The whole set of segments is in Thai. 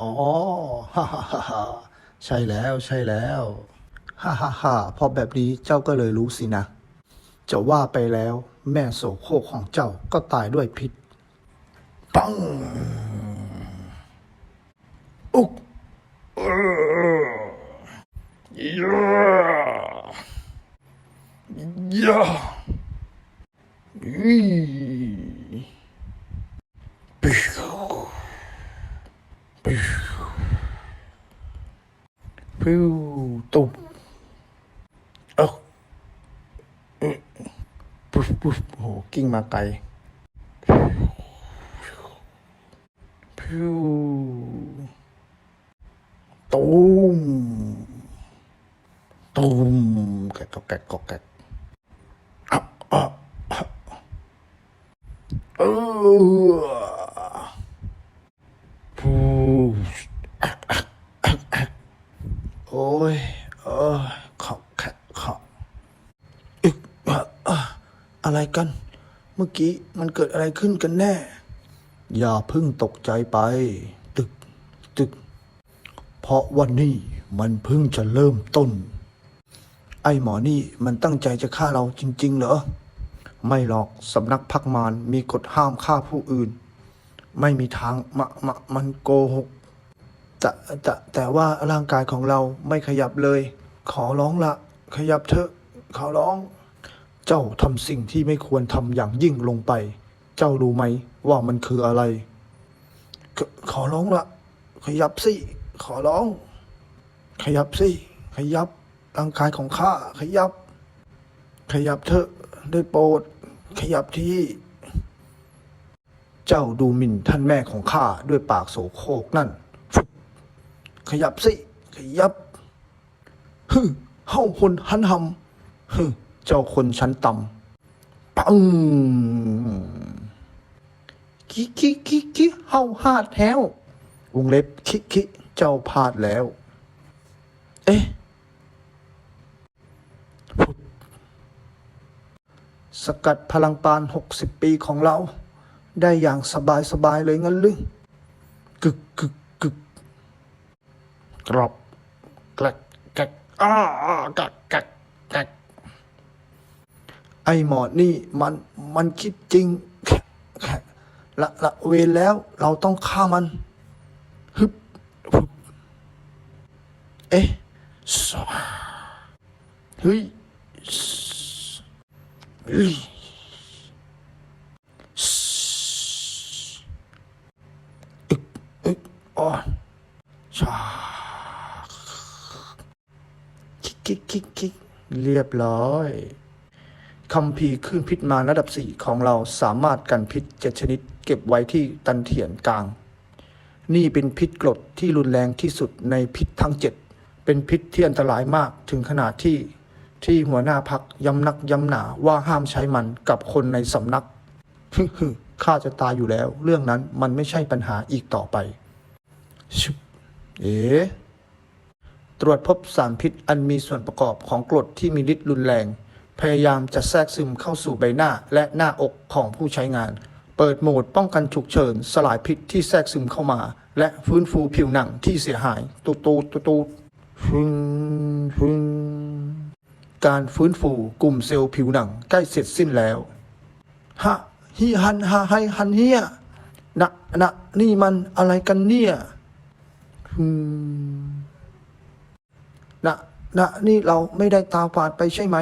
อ๋อฮ่าฮ่าฮ่าใช่แล้วใช่แล้วฮ่าฮ่าฮ่าพอแบบนี้เจ้าก็เลยรู้สินะ จะว่าไปแล้ว แม่โสโครกของเจ้าก็ตายด้วยพิษ ปัง อุกเออยายาอีปิว ปิวตุบเอ้าเอ๊ะปุ๊บปุ๊บโหกิ้งมาไกลพิวตูมตูมแกกแกกแกเออพูอะอะอะอะโอ้ยเออขอบแขะขอบอึกอะอะอะไร กัน เมื่อกี้มันเกิดอะไรขึ้นกันแน่ อย่าเพิ่งตกใจไป ตึก ตึก เพราะวันนี้มันเพิ่งจะเริ่มต้น ไอ้หมอนี่มันตั้งใจจะฆ่าเราจริง ๆ เหรอ ไม่หรอกสำนักพักมารมีกฎห้ามฆ่าผู้อื่น ไม่มีทางมะมะมันโกหกแต่แต่แต่ว่าร่างกายของเราไม่ขยับเลย ขอร้องละ ขยับเถอะ ขอร้อง เจ้าทำสิ่งที่ไม่ควรทำอย่างยิ่งลงไป เจ้ารู้ไหมว่ามันคืออะไรขขอร้องละขยับสิ ขอร้อง ขยับสิ ขยับ ร่างกายของข้า ขยับ ขยับเถอะ ได้โปรด ขยับที่ เจ้าดูหมิ่นท่านแม่ของข้าด้วยปากโสโครกนั่น ขยับสิ ขยับฮึเฮ้าคนหันหำฮึ เจ้าคนชั้นต่ำปังคิคิคิคิเฮาหาดแถววงเล็บคิคิเจ้าพลาดแล้ว เอ๊ะสกัดพลังปานหกสิบปีของเรา ได้อย่างสบายสบายเลยงั้นหรือกึกกึกกึกกรอบแกลกแกกอ้าอ้ากักกักกัก ไอหมอนี่มันมันคิดจริงละละเวรแล้วเราต้องฆ่ามันฮึบเอ๊ะเฮ้ยสเฮ้ยอึกอึกอ่อนชาคิกคิกคิกคิกเรียบร้อย คัมภีร์คลื่นพิษมาระดับสี่ของเราสามารถกันพิษเจ็ดชนิด เก็บไว้ที่ตันเถียนกลาง นี่เป็นพิษกรดที่รุนแรงที่สุดในพิษทั้งเจ็ดเป็นพิษที่อันตรายมากถึงขนาดที่ ที่หัวหน้าพักย้ำนักย้ำหนาว่าห้ามใช้มันกับคนในสำนักฮึข้าจะตายอยู่แล้ว เรื่องนั้นมันไม่ใช่ปัญหาอีกต่อไปชุบเอ๋ตรวจพบสารพิษอันมีส่วนประกอบของกรดที่มีฤทธิ์รุนแรง พยายามจะแทรกซึมเข้าสู่ใบหน้าและหน้าอกของผู้ใช้งาน เปิดโหมดป้องกันฉุกเฉิน สลายพิษที่แทรกซึมเข้ามา และฟื้นฟูผิวหนังที่เสียหาย ตูตูตูตูฟึ่งฟึ่งการฟื้นฟูกลุ่มเซลล์ผิวหนังใกล้เสร็จสิ้นแล้ว ฮะฮีฮันฮาไฮฮันเฮียนะนะนี่มันอะไรกันเนี่ยอืมนะนะนี่เราไม่ได้ตาฝาดไปใช่ไหม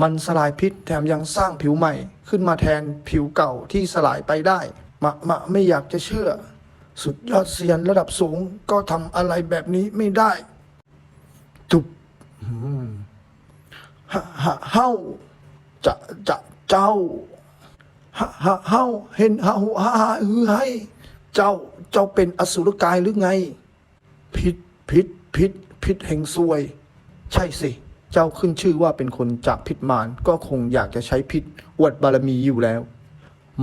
มันสลายพิษแถมยังสร้างผิวใหม่ ขึ้นมาแทนผิวเก่าที่สลายไปได้ มะมะไม่อยากจะเชื่อ สุดยอดเซียนระดับสูงก็ทำอะไรแบบนี้ไม่ได้ตุบฮะฮะเฮ้าจะจะเจ้าฮะฮะเฮาเห็นฮาหูฮาฮาฮือให้ เจ้าเจ้าเป็นอสุรกายหรือไง พิษพิษพิษพิษแห่งซวย ใช่สิ เจ้าขึ้นชื่อว่าเป็นคนจากพิษมารก็คงอยากจะใช้พิษอวดบารมีอยู่แล้ว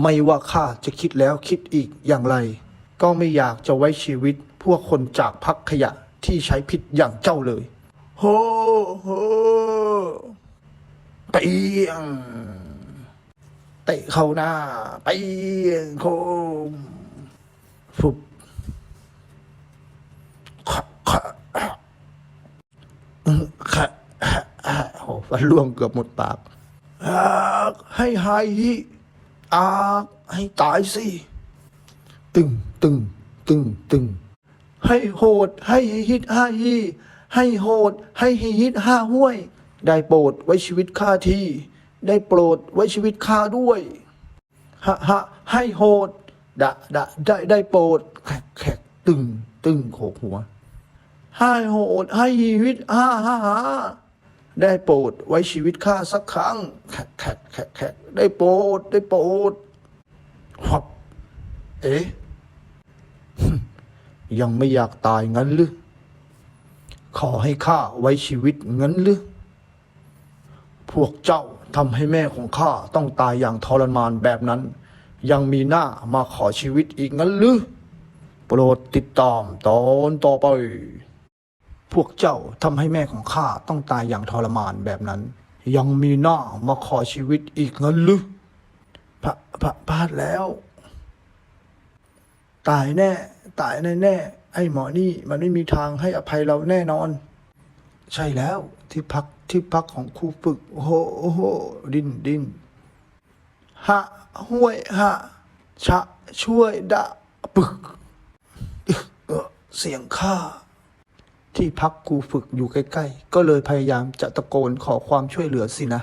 ไม่ว่าข้าจะคิดแล้วคิดอีกอย่างไร ก็ไม่อยากจะไว้ชีวิตพวกคนจากพักขยะที่ใช้พิษอย่างเจ้าเลยโฮโฮเปียงเตะเข้าหน้า ไปโคมฟุบ ฟันร่วงเกือบหมดปากอากให้หายฮิอากให้ตายสิ ตึงตึงตึงตึง ให้โหดให้ฮิตห้าฮีให้โหด ให้ฮิตห้าห้วย ได้โปรดไว้ชีวิตข้าที ได้โปรดไว้ชีวิตข้าด้วยฮะฮะให้โหดดะดะได้ได้โปรดแขกแขกตึง ตึงโขกหัว ให้โหด ให้ชีวิตห้าห้าห้า ได้โปรดไว้ชีวิตข้าสักครั้งแขกแขกแขกแขกได้โปรดได้โปรดหับเอ๊ะยังไม่อยากตายงั้นหรือขอให้ข้าไว้ชีวิตงั้นหรือพวกเจ้าทำให้แม่ของข้าต้องตายอย่างทรมานแบบนั้น ยังมีหน้ามาขอชีวิตอีกงั้นหรือโปรดติดตามตอนต่อไป พวกเจ้าทำให้แม่ของข้าต้องตายอย่างทรมานแบบนั้น ยังมีหน้ามาขอชีวิตอีกงั้นหรือพระพระพลาดแล้ว ตายแน่ ตายแน่แน่ไอ้หมอนี่มันไม่มีทางให้อภัยเราแน่นอน ใช่แล้วที่พักที่พักของครูฝึก โอ้โหโอ้โหดินดินฮะห้วยฮะชะช่วยดะปึกเสียงข้า ที่พักครูฝึกอยู่ใกล้ๆ ก็เลยพยายามจะตะโกนขอความช่วยเหลือสินะ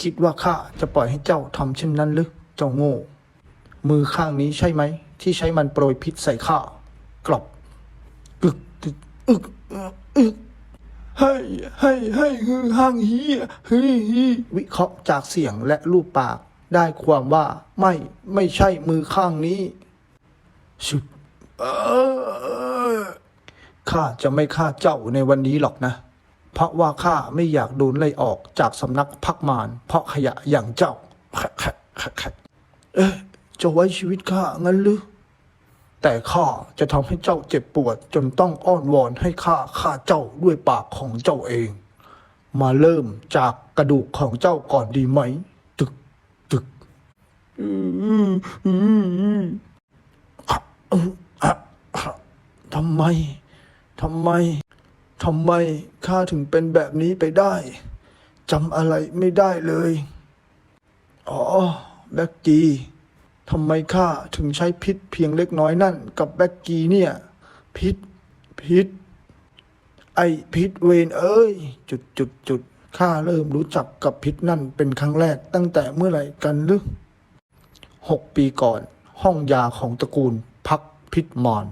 คิดว่าข้าจะปล่อยให้เจ้าทำเช่นนั้นหรือเจ้าโง่ มือข้างนี้ใช่ไหม ที่ใช้มันโปรยพิษใส่ข้ากรอบอึกอึกอึกอึกอึกให้ให้ให้ฮือห้างฮีฮีฮีวิเคราะห์จากเสียงและรูปปาก ได้ความว่าไม่ไม่ใช่มือข้างนี้ชุบเออ ข้าจะไม่ฆ่าเจ้าในวันนี้หรอกนะ เพราะว่าข้าไม่อยากโดนไล่ออกจากสำนักพักมารเพราะขยะอย่างเจ้าแคะแคะแคะแคะเอ๊ะจะไว้ชีวิตข้างั้นหรือ แต่ข้าจะทำให้เจ้าเจ็บปวดจนต้องอ้อนวอนให้ข้าฆ่าเจ้าด้วยปากของเจ้าเอง มาเริ่มจากกระดูกของเจ้าก่อนดีไหม ตึก ตึกอืมอืมอืมอะอืมอะอะทำไม ทำไม ทำไมข้าถึงเป็นแบบนี้ไปได้จำอะไรไม่ได้เลย อ๋อ แบ็กกี้ทำไมข้าถึงใช้พิษเพียงเล็กน้อยนั่น กับแบ็กกี้เนี่ย พิษ พิษ ไอพิษเวนเอ้ย จุดจุดจุดข้าเริ่มรู้จักกับพิษนั่นเป็นครั้งแรกตั้งแต่เมื่อไหร่กันหรือหกปีก่อน ห้องยาของตระกูลพักพิษมอน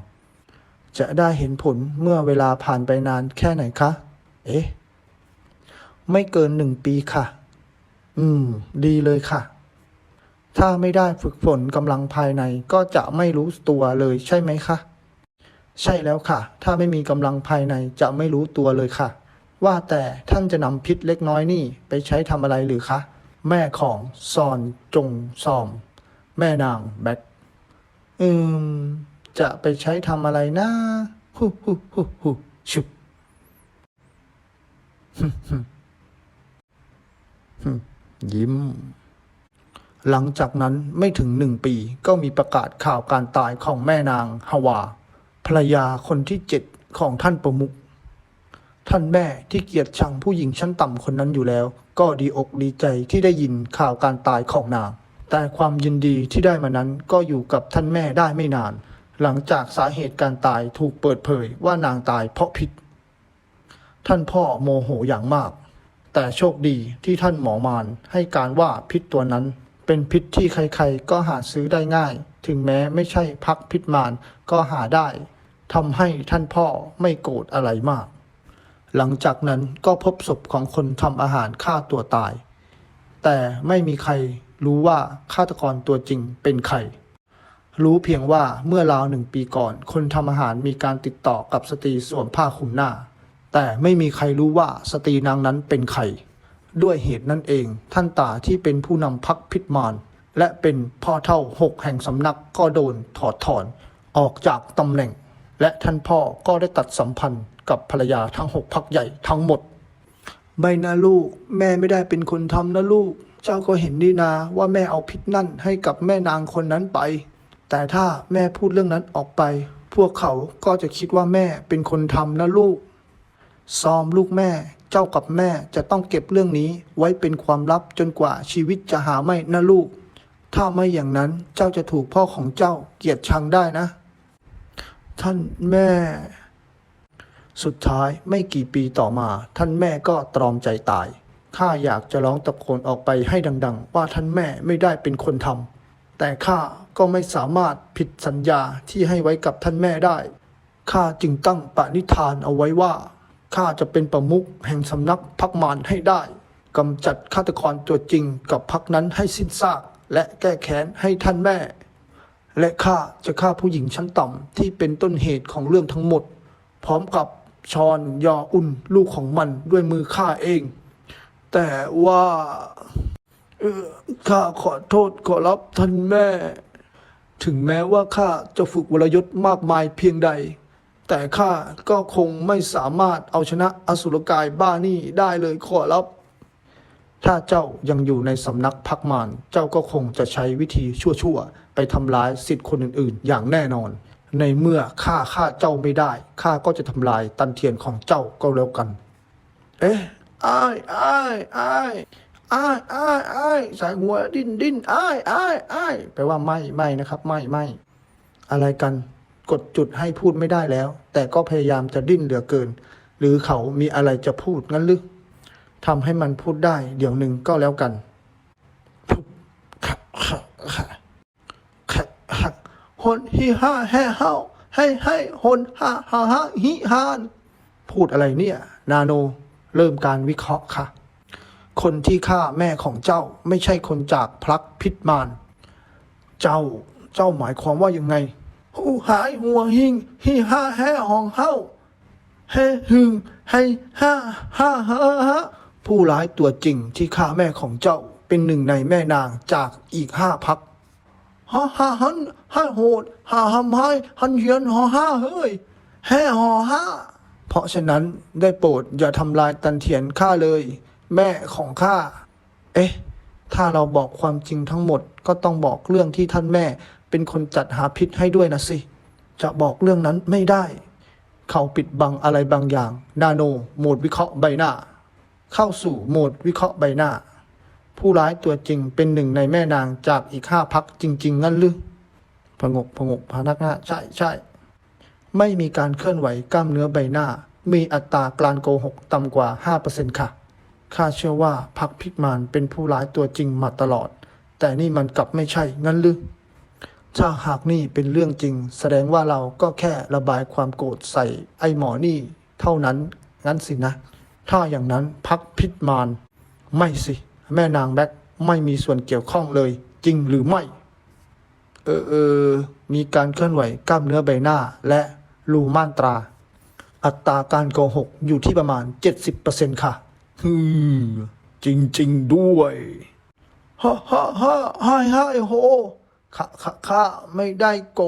จะได้เห็นผลเมื่อเวลาผ่านไปนานแค่ไหนคะ เอ๊ะ ไม่เกินหนึ่งปีค่ะ อืม ดีเลยค่ะ ถ้าไม่ได้ฝึกฝนกำลังภายในก็จะไม่รู้ตัวเลยใช่ไหมคะ ใช่แล้วค่ะ ถ้าไม่มีกำลังภายในจะไม่รู้ตัวเลยค่ะ ว่าแต่ท่านจะนำพิษเล็กน้อยนี่ไปใช้ทำอะไรหรือคะ แม่ของซอนจงซอม แม่นางแบ็คอืม จะไปใช้ทำอะไรนะฮู้ฮู้ฮู้ฮู้ชุบยิ้ม หลังจากนั้นไม่ถึงหนึ่งปีก็มีประกาศข่าวการตายของแม่นางฮาวา ภรรยาคนที่เจ็ดของท่านประมุขท่านแม่ที่เกลียดชังผู้หญิงชั้นต่ำคนนั้นอยู่แล้ว ก็ดีอกดีใจที่ได้ยินข่าวการตายของนาง แต่ความยินดีที่ได้มานั้นก็อยู่กับท่านแม่ได้ไม่นาน หลังจากสาเหตุการตายถูกเปิดเผยว่านางตายเพราะพิษ ท่านพ่อโมโหอย่างมาก แต่โชคดีที่ท่านหมอมานให้การว่าพิษตัวนั้น เป็นพิษที่ใครๆ ก็หาซื้อได้ง่าย ถึงแม้ไม่ใช่พักพิษมารก็หาได้ทำให้ท่านพ่อไม่โกรธอะไรมาก หลังจากนั้นก็พบศพของคนทำอาหารฆ่าตัวตาย แต่ไม่มีใครรู้ว่าฆาตกรตัวจริงเป็นใคร รู้เพียงว่าเมื่อราวหนึ่งปีก่อน คนทำอาหารมีการติดต่อกับสตรีสวมผ้าคลุมหน้า แต่ไม่มีใครรู้ว่าสตรีนางนั้นเป็นใคร ด้วยเหตุนั่นเอง ท่านตาที่เป็นผู้นำพักพิษมารและเป็นพ่อเท่าหกแห่งสำนักก็โดนถอดถอน ออกจากตำแหน่ง และท่านพ่อก็ได้ตัดสัมพันธ์กับภรรยาทั้งหกพักใหญ่ทั้งหมดไม่นะลูก แม่ไม่ได้เป็นคนทำนะลูก เจ้าก็เห็นนี่นาว่าแม่เอาพิษนั่นให้กับแม่นางคนนั้นไป แต่ถ้าแม่พูดเรื่องนั้นออกไป พวกเขาก็จะคิดว่าแม่เป็นคนทำนะลูก ซ้อมลูกแม่ เจ้ากับแม่จะต้องเก็บเรื่องนี้ไว้เป็นความลับจนกว่าชีวิตจะหาไม่นะลูก ถ้าไม่อย่างนั้นเจ้าจะถูกพ่อของเจ้าเกลียดชังได้นะ ท่านแม่ สุดท้ายไม่กี่ปีต่อมา ท่านแม่ก็ตรอมใจตายข้าอยากจะร้องตะโกนออกไปให้ดัง ๆ ว่าท่านแม่ไม่ได้เป็นคนทำ แต่ข้าก็ไม่สามารถผิดสัญญาที่ให้ไว้กับท่านแม่ได้ ข้าจึงตั้งปณิธานเอาไว้ว่า ข้าจะเป็นประมุขแห่งสำนักพักมารให้ได้กำจัดฆาตกรตัวจริงกับพักนั้นให้สิ้นซาก และแก้แค้นให้ท่านแม่ และข้าจะฆ่าผู้หญิงชั้นต่ำที่เป็นต้นเหตุของเรื่องทั้งหมด พร้อมกับชอนยออุ่นลูกของมันด้วยมือข้าเอง แต่ว่า เออข้าขอโทษขอรับท่านแม่ ถึงแม้ว่าข้าจะฝึกวรยศมากมายเพียงใด แต่ข้าก็คงไม่สามารถเอาชนะอสุรกายบ้านี่ได้เลยขอรับ ถ้าเจ้ายังอยู่ในสำนักพักมารเจ้าก็คงจะใช้วิธีชั่วๆไปทำร้ายสิทธิ์คนอื่นๆ อย่างแน่นอน ในเมื่อข้าฆ่าเจ้าไม่ได้ข้าก็จะทำลายตันเทียนของเจ้าก็แล้วกัน เอ๊ะอ้ายอ้ายอ้าย อ้ายอ้ายอ้ายสายหัวดิ้นดิ้นอ้ายอ้ายอ้ายแปลว่าไม่ไม่นะครับ ไม่ไม่อะไรกัน กดจุดให้พูดไม่ได้แล้ว แต่ก็พยายามจะดิ้นเหลือเกิน หรือเขามีอะไรจะพูดงั้นหรือทำให้มันพูดได้ เดี๋ยวหนึ่งก็แล้วกันฮนฮิฮาแห่เฮาให้ให้ฮนฮาฮาฮาฮิฮาน พูดอะไรเนี่ย นาโน เริ่มการวิเคราะห์ค่ะ คนที่ฆ่าแม่ของเจ้าไม่ใช่คนจากพลักพิษมาร เจ้า เจ้าหมายความว่ายังไง หูหายหัวหิงฮิฮ่าแห่หองเฮ้าเฮหึงให้ฮ่าฮ่าฮ่าฮ่าผู้ร้ายตัวจริงที่ฆ่าแม่ของเจ้าเป็นหนึ่งในแม่นางจากอีกห้าพักฮ่าฮ่าฮันฮ่าโหดฮ่าฮัมไฮฮันเฮียนฮ่าฮ่าเฮ้ยแห่ฮ่าฮ่าเพราะฉะนั้นได้โปรดอย่าทำลายตันเทียนข้าเลย แม่ของข้า เอ๊ะ ถ้าเราบอกความจริงทั้งหมด ก็ต้องบอกเรื่องที่ท่านแม่เป็นคนจัดหาพิษให้ด้วยนะสิ จะบอกเรื่องนั้นไม่ได้ เขาปิดบังอะไรบางอย่าง นาโน โหมดวิเคราะห์ใบหน้า เข้าสู่โหมดวิเคราะห์ใบหน้า ผู้ร้ายตัวจริงเป็นหนึ่งในแม่นางจากอีกห้าพักจริง ๆ งั้นหรือผงกผงกพนักหน้า ใช่ใช่ไม่มีการเคลื่อนไหวกล้ามเนื้อใบหน้า มีอัตราการโกหกต่ำกว่า 5%ค่ะ ข้าเชื่อว่าพักพิกมานเป็นผู้ร้ายตัวจริงมาตลอด แต่นี่มันกลับไม่ใช่งั้นหรือถ้าหากนี่เป็นเรื่องจริง แสดงว่าเราก็แค่ระบายความโกรธใส่ไอ้หมอนี่ เท่านั้น งั้นสินะ ถ้าอย่างนั้นพักพิษมาน ไม่สิ แม่นางแบ็คไม่มีส่วนเกี่ยวข้องเลย จริงหรือไม่ เออเออมีการเคลื่อนไหวกล้ามเนื้อใบหน้า และรูม่านตรา อัตราการโกหกอยู่ที่ประมาณ 70%ค่ะ ฮึมจริง ๆ ด้วยฮ่าฮ่าฮ่าฮ่าฮ่าโหข้าข้าข้าไม่ได้โก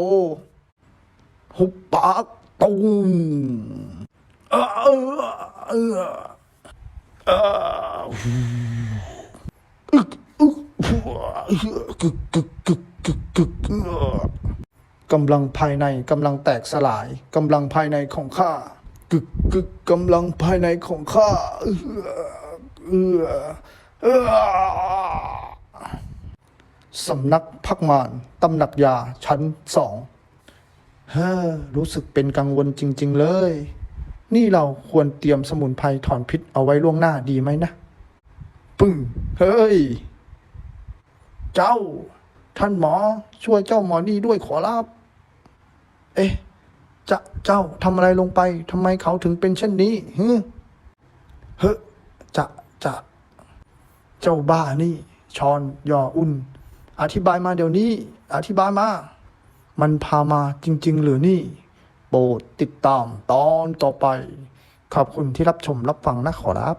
หุบปากตูมเออเออเออเอออึกอึกกึกกึกกึกกึกกึกกำลังภายในกำลังแตกสลายกำลังภายในของข้า กึกกึกกำลังภายในของข้าเออเออเออสำนักพักมารตำหนักยาชั้นสองเฮ้อรู้สึกเป็นกังวลจริง ๆ เลย นี่เราควรเตรียมสมุนไพรถอนพิษเอาไว้ล่วงหน้าดีไหมนะ ปึ้ง เฮ้ย เจ้า ท่านหมอ ช่วยเจ้าหมอนี่ด้วยขอรับ เอ๊ะ จะเจ้าทำอะไรลงไปทำไมเขาถึงเป็นเช่นนี้ฮึเฮ้จะจะเจ้าบ้านี่ ชอนยออุ่น อธิบายมาเดี๋ยวนี้ อธิบายมา มันพามาจริง ๆ หรือนี่โปรดติดตามตอนต่อไป ขอบคุณที่รับชมรับฟังนะขอรับ